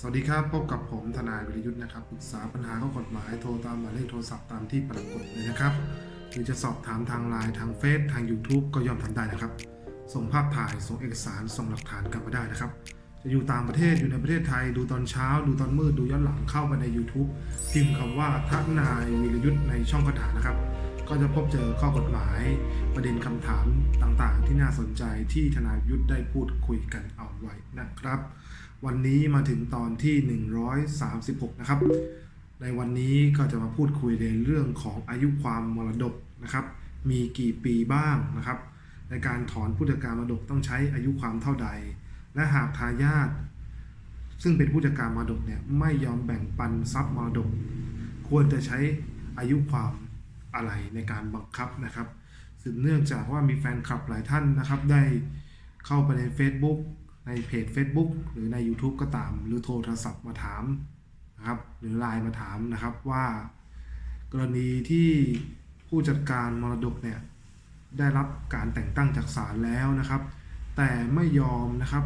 สวัสดีครับ พบกับผมทนายวิรยุทธ์นะครับปรึกษาปัญหาข้อกฎหมายโทรตามหมายเลขโทรศัพท์ตามที่ปรากฏเลยนะครับหรือจะสอบถามทางไลน์ทางเฟซทาง YouTube ก็ยอมทำได้นะครับ ส่งภาพถ่ายส่งเอกสารส่งหลักฐานกลับมาได้นะครับ จะอยู่ต่างประเทศอยู่ในประเทศไทย ดูตอนเช้า ดูตอนมืดดูย้อนหลังเข้ามาใน YouTube พิมพ์คำว่าทนายวิรยุทธ์ในช่องค้นหานะครับ ก็จะพบเจอข้อกฎหมาย ประเด็นคำถามต่างๆ ที่น่าสนใจที่ทนายยุทธได้พูดคุยกันเอาไว้นะครับ วันนี้มาถึงตอนที่ 136 นะครับ ในวันนี้ก็จะมาพูดคุยในเรื่องของอายุความมรดกนะครับ มีกี่ปีบ้างนะครับ ในการถอนผู้จัดการมรดกต้องใช้อายุความเท่าใด และหากทายาทซึ่งเป็นผู้จัดการมรดกเนี่ยไม่ยอมแบ่งปันทรัพย์มรดก ควรจะใช้อายุความอะไรในการบังคับนะครับสืบเนื่องจากว่ามีแฟนคลับหลายท่านนะครับ ได้เข้าไปใน Facebook ในเพจ Facebook หรือใน YouTube ก็ตาม หรือโทรโทรศัพท์มาถามนะครับ หรือไลน์มาถามนะครับว่า กรณีที่ผู้จัดการมรดกเนี่ยได้รับการแต่งตั้งจากศาลแล้วนะครับ แต่ไม่ยอมนะครับ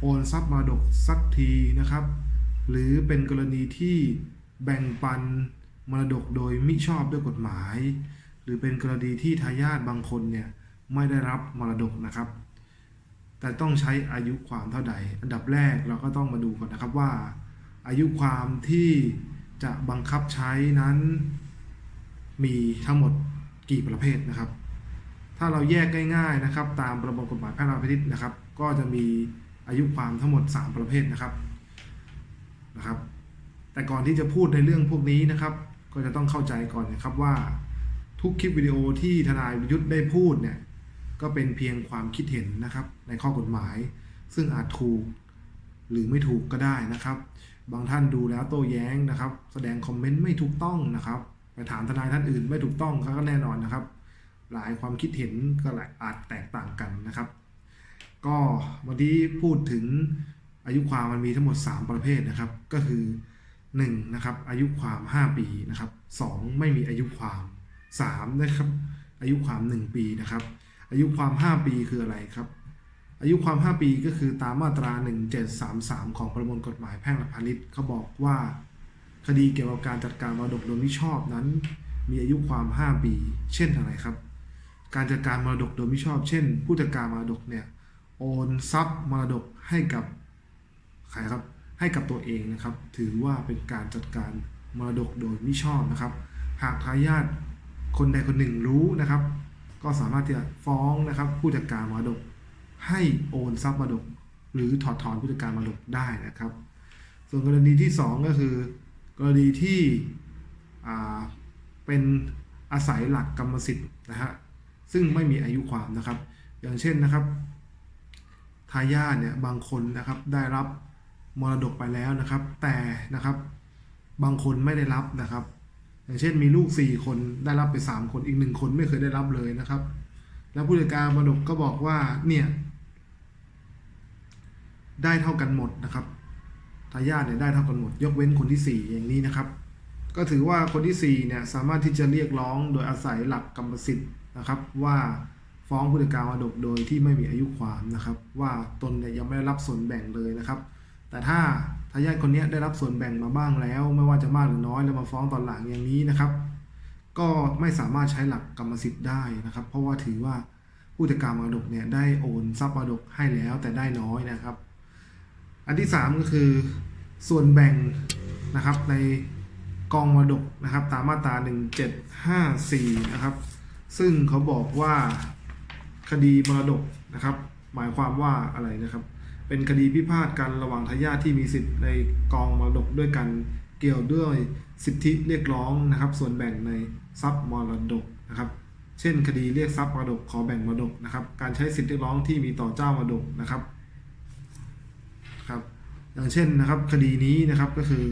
โอนทรัพย์มรดกสักทีนะครับ หรือเป็นกรณีที่แบ่งปันมรดกโดยมิชอบด้วยกฎหมาย หรือเป็นกรณีที่ทายาทบางคนเนี่ยไม่ได้รับมรดกนะครับ แต่ต้องใช้อายุความเท่าใด อันดับแรกเราก็ต้องมาดูก่อนนะครับว่า อายุความที่จะบังคับใช้นั้น มีทั้งหมดกี่ประเภทนะครับ ถ้าเราแยกง่ายๆนะครับ ตามประมวลกฎหมายแพ่งและพาณิชย์นะครับ ก็จะมีอายุความทั้งหมด 3 ประเภทนะครับนะครับ แต่ก่อนที่จะพูดในเรื่องพวกนี้นะครับ ก็จะต้องเข้าใจก่อนนะครับว่าทุกคลิปวิดีโอที่ทนายวิยุทธ์ได้พูดเนี่ย ก็เป็นเพียงความคิดเห็นนะครับ ในข้อกฎหมาย ซึ่งอาจถูกหรือไม่ถูกก็ได้นะครับ บางท่านดูแล้วโต้แย้งนะครับ แสดงคอมเมนต์ไม่ถูกต้องนะครับไปถามทนายท่านอื่นไม่ถูกต้องก็แน่นอนนะครับ หลายความคิดเห็นก็หลายอาจแตกต่างกันนะครับ ก็วันนี้พูดถึงอายุความมันมีทั้งหมด 3 ประเภทนะครับ ก็คือ 1. นะครับอายุความ 5 ปีนะครับ 2. ไม่มีอายุความ 3. นะครับ อายุความ 1 ปีนะครับ อายุความ 5 ปีคืออะไรครับ อายุความ 5 ปีก็คือตามมาตรา 1733 ของประมวลกฎหมายแพ่งและพาณิชย์เขาบอกว่า คดีเกี่ยวกับการจัดการมรดกโดยมิชอบนั้น มีอายุความ 5 ปี เช่นอะไรครับ การจัดการมรดกโดยมิชอบ เช่น ผู้จัดการมรดกเนี่ยโอนทรัพย์มรดกให้กับใครครับให้กับตัวเองนะครับ ถือว่าเป็นการจัดการมรดกโดยมิชอบนะครับ หากทายาทคนใดคนหนึ่งรู้นะครับ ก็สามารถที่จะฟ้องนะครับผู้จัดการมรดก ให้โอนทรัพย์มรดก หรือถอดถอนผู้จัดการมรดกได้นะครับ ส่วนกรณีที่ 2 ก็คือ กรณีที่เป็นอาศัยหลักกรรมสิทธิ์นะฮะซึ่งไม่มีอายุความนะครับ อย่างเช่นนะครับทายาทเนี่ยบางคนนะครับได้รับมรดกไปแล้วนะครับ แต่นะครับบางคนไม่ได้รับนะครับ อย่างเช่นมีลูก 4 คนได้รับไป 3 คนอีกหนึ่งคนไม่เคยได้รับเลยนะครับ แล้วผู้จัดการมรดกก็บอกว่าเนี่ย ได้เท่ากันหมดนะครับทายาทเนี่ยได้เท่ากันหมด ยกเว้นคนที่ 4 อย่างนี้นะครับ ก็ถือว่าคนที่4เนี่ยสามารถที่จะเรียกร้องโดยอาศัยหลักกรรมสิทธิ์นะครับ ว่าฟ้องผู้จัดการมรดกโดยที่ไม่มีอายุความนะครับ ว่าตนเนี่ยยังไม่ได้รับส่วนแบ่งเลยนะครับ แต่ถ้าทายาทคนนี้ได้รับส่วนแบ่งมาบ้างแล้ว ไม่ว่าจะมากหรือน้อยแล้วมาฟ้องตอนหลังอย่างนี้นะครับ ก็ไม่สามารถใช้หลักกรรมสิทธิ์ได้นะครับ เพราะว่าถือว่าผู้จัดการมรดกเนี่ยได้โอนทรัพย์มรดกให้แล้วแต่ได้น้อยนะครับ อันที่ 3 ก็คือส่วนแบ่งนะครับในกองมรดกนะครับ ตามมาตรา 1754 นะครับ ซึ่งเขาบอกว่าคดีมรดกนะครับ หมายความว่าอะไรนะครับ เป็นคดีพิพาทกันระหว่างทายาทที่มีสิทธิ์ในกองมรดกด้วยกันเกี่ยวด้วยสิทธิเรียกร้องนะครับ ส่วนแบ่งในทรัพย์มรดกนะครับ เช่น คดีเรียกทรัพย์มรดกขอแบ่งมรดกนะครับ การใช้สิทธิเรียกร้องที่มีต่อเจ้ามรดกนะครับครับ อย่างเช่นนะครับคดีนี้นะครับก็คือ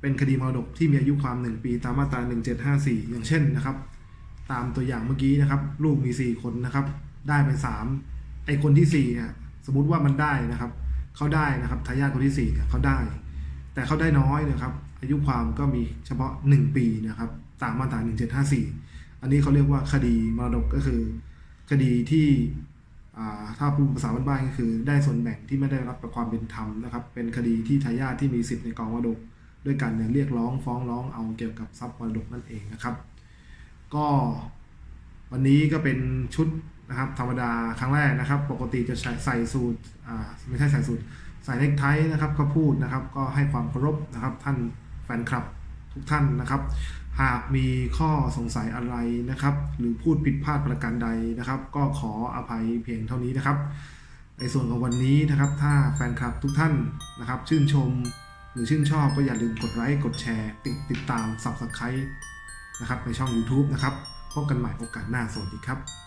เป็นคดีมรดกที่มีอายุความ 1 ปีตามมาตรา 1754 อย่างเช่นนะครับ ตามตัวอย่างเมื่อกี้นะครับ ลูกมี 4 คนนะครับ ได้ไป 3 ไอคนที่4เนี่ย สมมุติว่ามันได้นะครับเขาได้นะครับทายาทคนที่4เนี่ยเขาได้ แต่เขาได้น้อยนะครับ อายุความก็มีเฉพาะ 1 ปีนะครับตามมาตรา1754 อันนี้เขาเรียกว่าคดีมรดกก็คือ คดีที่ถ้าพูดภาษาบ้านๆก็คือได้ส่วนแบ่งที่ไม่ได้รับความเป็นธรรมนะครับ เป็นคดีที่ทายาทที่มีสิทธิ์ในกองมรดกด้วยกันเนี่ยเรียกร้องฟ้องร้องเอาเกี่ยวกับทรัพย์มรดกนั่นเองนะครับ ก็วันนี้ก็เป็นชุด นะครับธรรมดาครั้งแรกนะครับ ปกติจะใส่ใส่สูตรอ่าไม่ใช่ใส่สูตรใส่เนคไทนะครับก็พูดนะครับ ก็ให้ความเคารพนะครับ ท่านแฟนคลับทุกท่านนะครับ หากมีข้อสงสัยอะไรนะครับ หรือพูดผิดพลาดประการใดนะครับ ก็ขออภัยเพียงเท่านี้นะครับ ในส่วนของวันนี้นะครับ ถ้าแฟนคลับทุกท่านนะครับ ชื่นชมหรือชื่นชอบก็อย่าลืมกดไลค์กดแชร์ ติดติดตาม Subscribe นะครับในช่อง YouTube นะครับพบกันใหม่โอกาสหน้าสวัสดีครับ